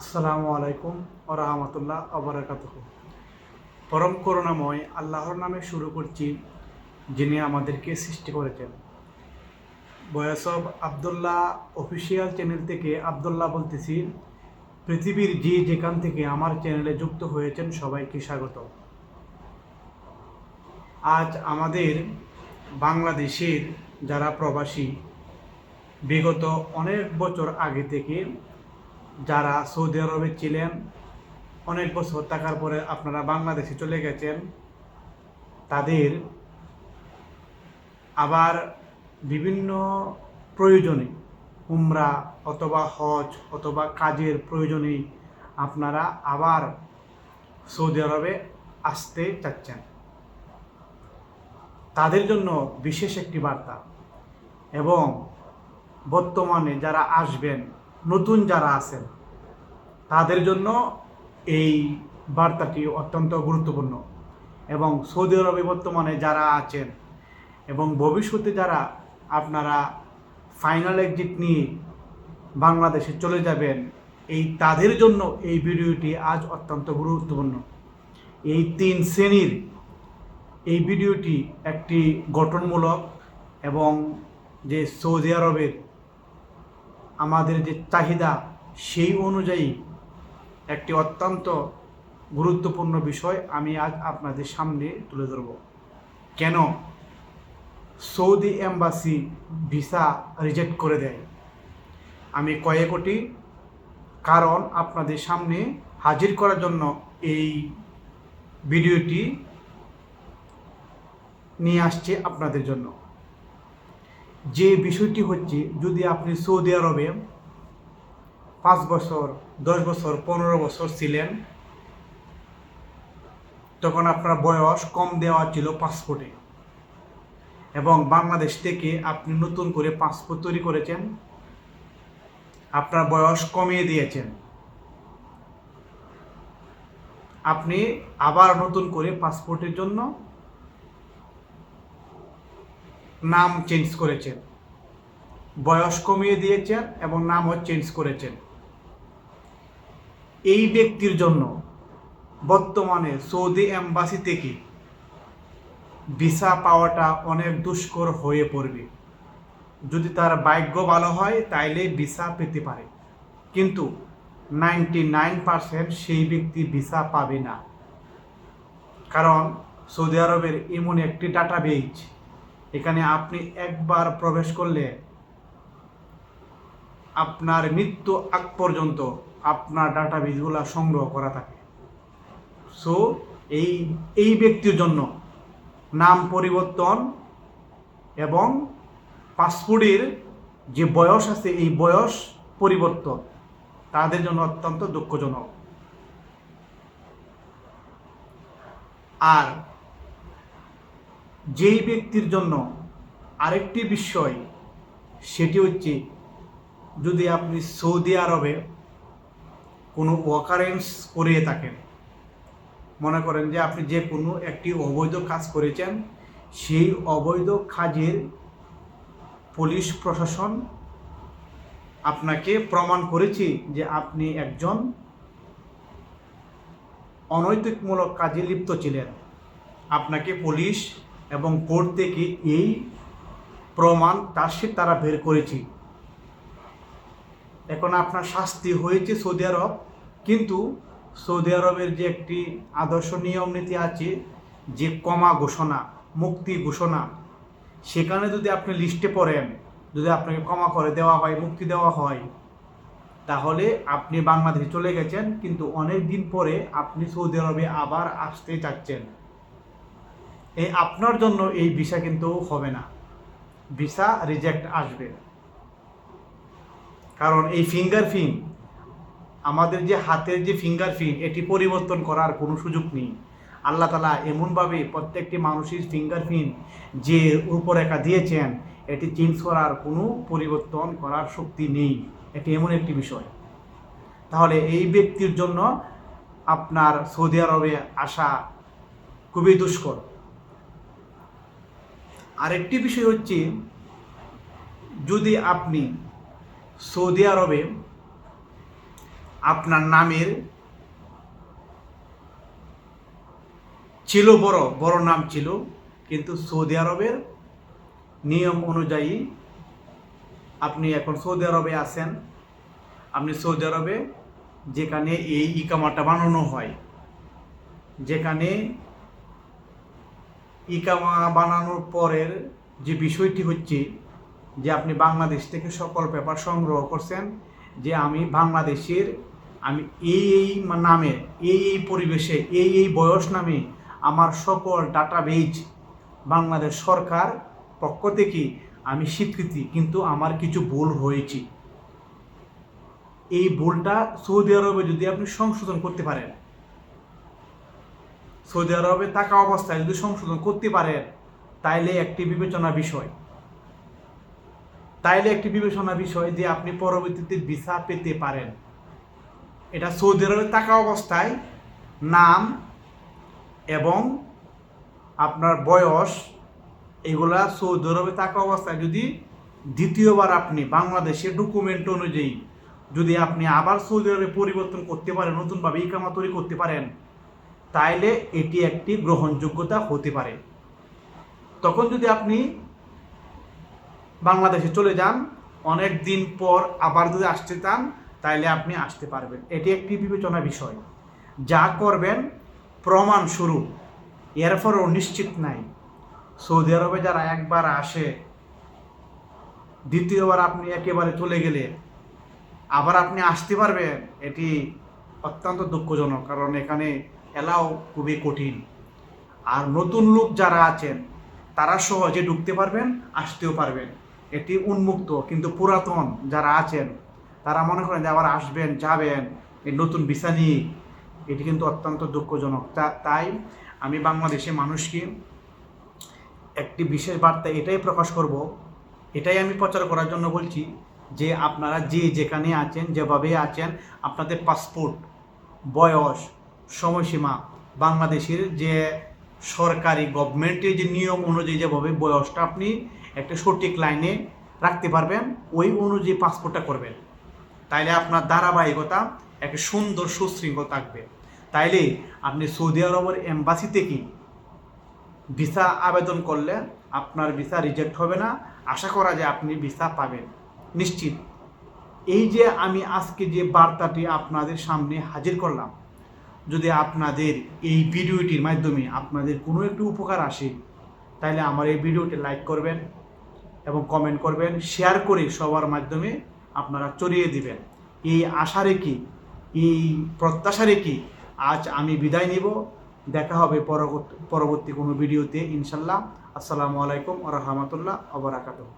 আসসালামু আলাইকুম ও রহমতুল্লাহ আবরাকাত পরম করুণাময় আল্লাহর নামে শুরু করছি যিনি আমাদেরকে সৃষ্টি করেছেন। বয়স অব আবদুল্লাহ অফিসিয়াল চ্যানেল থেকে আবদুল্লাহ বলতেছি, পৃথিবীর যে যেখান থেকে আমার চ্যানেলে যুক্ত হয়েছেন সবাইকে স্বাগত। আজ আমাদের বাংলাদেশের যারা প্রবাসী, বিগত অনেক বছর আগে থেকে যারা সৌদি আরবে ছিলেন, অনেক বছর থাকার পরে আপনারা বাংলাদেশে চলে গেছেন, তাদের আবার বিভিন্ন প্রয়োজনে, উমরা অথবা হজ অথবা কাজের প্রয়োজনে আপনারা আবার সৌদি আরবে আসতে চাচ্ছেন। তাদের জন্য বিশেষ একটি বার্তা, এবং বর্তমানে যারা আসবেন নতুন যারা আছেন, তাদের জন্য এই বার্তাটি অত্যন্ত গুরুত্বপূর্ণ। এবং সৌদি আরবে বর্তমানে যারা আছেন এবং ভবিষ্যতে যারা আপনারা ফাইনাল এক্সিট নিয়ে বাংলাদেশে চলে যাবেন, এই তাদের জন্য এই ভিডিওটি আজ অত্যন্ত গুরুত্বপূর্ণ। এই তিন শ্রেণির এই ভিডিওটি একটি গঠনমূলক এবং যে সৌদি আরবের আমাদের যে চাহিদা, সেই অনুযায়ী একটি অত্যন্ত গুরুত্বপূর্ণ বিষয় আমি আজ আপনাদের সামনে তুলে ধরব। কেন? সৌদি এম্বাসি ভিসা রিজেক্ট করে দেয়। আমি কয়েকটি কারণ আপনাদের সামনে হাজির করার জন্য এই ভিডিওটি নিয়ে আসছে আপনাদের জন্য। যে বিষয়টি হচ্ছে, যদি আপনি সৌদি আরবে পাঁচ বছর, দশ বছর, পনেরো বছর ছিলেন, তখন আপনার বয়স কম দেওয়া ছিল পাসপোর্টে। এবং বাংলাদেশ থেকে আপনি নতুন করে পাসপোর্ট তৈরি করেছেন, আপনার বয়স কমিয়ে দিয়েছেন। আপনি আবার নতুন করে পাসপোর্টের জন্য নাম চেঞ্জ করেছেন। বয়স কমিয়ে দিয়েছেন এবং নামও চেঞ্জ করেছেন। এই ব্যক্তির জন্য বর্তমানে সৌদি এম্বাসি থেকে ভিসা পাওয়াটা অনেক দুষ্কর হয়ে পড়বে। যদি তার ভাগ্য ভালো হয়, তাইলে ভিসা পেতে পারে। কিন্তু নাইনটি নাইন পারসেন্ট সেই ব্যক্তি ভিসা পাবে না। কারণ সৌদি আরবের এমন একটি ডাটাবেজ এখানে আপনি একবার প্রবেশ করলে আপনার মৃত্যু আগ পর্যন্ত আপনার ডাটাবেজগুলো সংগ্রহ করা থাকে। সো এই এই ব্যক্তির জন্য নাম পরিবর্তন এবং পাসপোর্টের যে বয়স আছে, এই বয়স পরিবর্তন তাদের জন্য অত্যন্ত দুঃখজনক। আর যেই ব্যক্তির জন্য আরেকটি বিষয়, সেটি হচ্ছে যদি আপনি সৌদি আরবে কোনো ওয়াকারেন্স করিয়ে থাকেন, মনে করেন যে আপনি যে কোনো একটি অবৈধ কাজ করেছেন, সেই অবৈধ কাজের পুলিশ প্রশাসন আপনাকে প্রমাণ করেছে যে আপনি একজন অনৈতিকমূলক কাজে লিপ্ত ছিলেন। আপনাকে পুলিশ এবং কোর্ট থেকে এই প্রমাণ চার্জশিট তারা বের করেছে। এখন আপনার শাস্তি হয়েছে সৌদি আরব, কিন্তু সৌদি আরবের যে একটি আদর্শ নিয়ম নীতি আছে, যে কমা ঘোষণা, মুক্তি ঘোষণা, সেখানে যদি আপনি লিস্টে পড়েন, যদি আপনাকে ক্ষমা করে দেওয়া হয়, মুক্তি দেওয়া হয়, তাহলে আপনি বাংলাদেশে চলে গেছেন, কিন্তু অনেক দিন পরে আপনি সৌদি আরবে আবার আসতে চাচ্ছেন। এই আপনার জন্য এই ভিসা কিন্তু হবে না। ভিসা রিজেক্ট আসবে। কারণ এই ফিঙ্গার প্রিন্ট আমাদের যে হাতের যে ফিঙ্গার প্রিন্ট এটি পরিবর্তন করার কোনো সুযোগ নেই। আল্লাহ তালা এমনভাবে প্রত্যেকটি মানুষের ফিঙ্গার প্রিন্ট যে রূপরেখা দিয়েছেন, এটি চেঞ্জ করার কোনো পরিবর্তন করার শক্তি নেই। এটি এমন একটি বিষয়। তাহলে এই ব্যক্তির জন্য আপনার সৌদি আরবে আসা খুবই দুষ্কর। আরেকটি বিষয় হচ্ছে, যদি আপনি সৌদি আরবে আপনার নামের ছিল বড় বড় নাম ছিল, কিন্তু সৌদি আরবের নিয়ম অনুযায়ী আপনি এখন সৌদি আরবে আছেন, আপনি সৌদি আরবে যেখানে এই ইকামাটা বানানো হয়, যেখানে ইকামা বানানোর পরের যে বিষয়টি হচ্ছে যে আপনি বাংলাদেশ থেকে সকল পেপার সংগ্রহ করছেন, যে আমি বাংলাদেশের, আমি এই এই নামে, এই এই পরিবেশে, এই এই বয়স নামে আমার সকল ডাটাবেজ বাংলাদেশ সরকার পক্ষ থেকে আমি স্বীকৃতি, কিন্তু আমার কিছু ভুল হয়েছে। এই ভুলটা সৌদি আরবে যদি আপনি সংশোধন করতে পারেন সৌদি আরবে থাকা অবস্থায় যদি সংশোধন করতে পারেন, তাইলে একটি বিবেচনা বিষয়। তাইলে একটি বিবেচনা বিষয় যে আপনি পরবর্তীতে ভিসা পেতে পারেন। এটা সৌদি আরবে থাকা অবস্থায় নাম এবং আপনার বয়স, এগুলা সৌদি আরবে থাকা অবস্থায় যদি দ্বিতীয়বার আপনি বাংলাদেশের ডকুমেন্ট অনুযায়ী যদি আপনি আবার সৌদি আরবে পরিবর্তন করতে পারেন, নতুনভাবে ইকামা তৈরি করতে পারেন তাইলে এটি একটি গ্রহণযোগ্যতা হতে পারে। তখন যদি আপনি বাংলাদেশে চলে যান, অনেক দিন পর আবার যদি আসতে চান, তাইলে আপনি আসতে পারবেন। এটি একটি বিবেচনা বিষয়। যা করবেন, প্রমাণ স্বরূপ, এরপরও নিশ্চিত নাই। সৌদি আরবে যারা একবার আসে, দ্বিতীয়বার আপনি একেবারে চলে গেলে, আবার আপনি আসতে পারবেন, এটি অত্যন্ত দুঃখজনক। কারণ এখানে এলাও খুবই কঠিন। আর নতুন লোক যারা আছেন, তারা সহজে ঢুকতে পারবেন, আসতেও পারবেন। এটি উন্মুক্ত কিন্তু পুরাতন যারা আছেন, তারা মনে করেন যে আবার আসবেন, যাবেন, এই নতুন ভিসা নিয়ে। এটি কিন্তু অত্যন্ত দুঃখজনক। তাই আমি বাংলাদেশে মানুষকে একটি বিশেষ বার্তা এটাই প্রকাশ করব, এটাই আমি প্রচার করার জন্য বলছি যে আপনারা যে যেখানে আছেন, যেভাবে আছেন, আপনাদের পাসপোর্ট, বয়স সময়সীমা বাংলাদেশের যে সরকারি গভর্নমেন্টের যে নিয়ম অনুযায়ী যেভাবে বয়সটা আপনি একটা সঠিক লাইনে রাখতে পারবেন, ওই অনুযায়ী পাসপোর্টটা করবেন। তাইলে আপনার ধারাবাহিকতা একটা সুন্দর সুশৃঙ্খল থাকবে। তাইলে আপনি সৌদি আরবের এম্বাসি থেকে ভিসা আবেদন করলে আপনার ভিসা রিজেক্ট হবে না? আশা করা যায় আপনি ভিসা পাবেন। নিশ্চিত। এই যে আমি আজকে যে বার্তাটি আপনাদের সামনে হাজির করলাম যদি আপনাদের এই ভিডিওটির মাধ্যমে আপনাদের কোনো একটু উপকার আসে তাহলে আমার এই ভিডিওটি লাইক করবেন এবং কমেন্ট করবেন শেয়ার করে সবার মাধ্যমে আপনারা চড়িয়ে দিবেন। এই আশা রেখে, এই প্রত্যাশা রেখে আজ আমি বিদায় নিব। দেখা হবে পরবর্তী কোনো ভিডিওতে, ইনশাল্লাহ। আসসালামু আলাইকুম রহমতুল্লাহ আবরাকাতুহ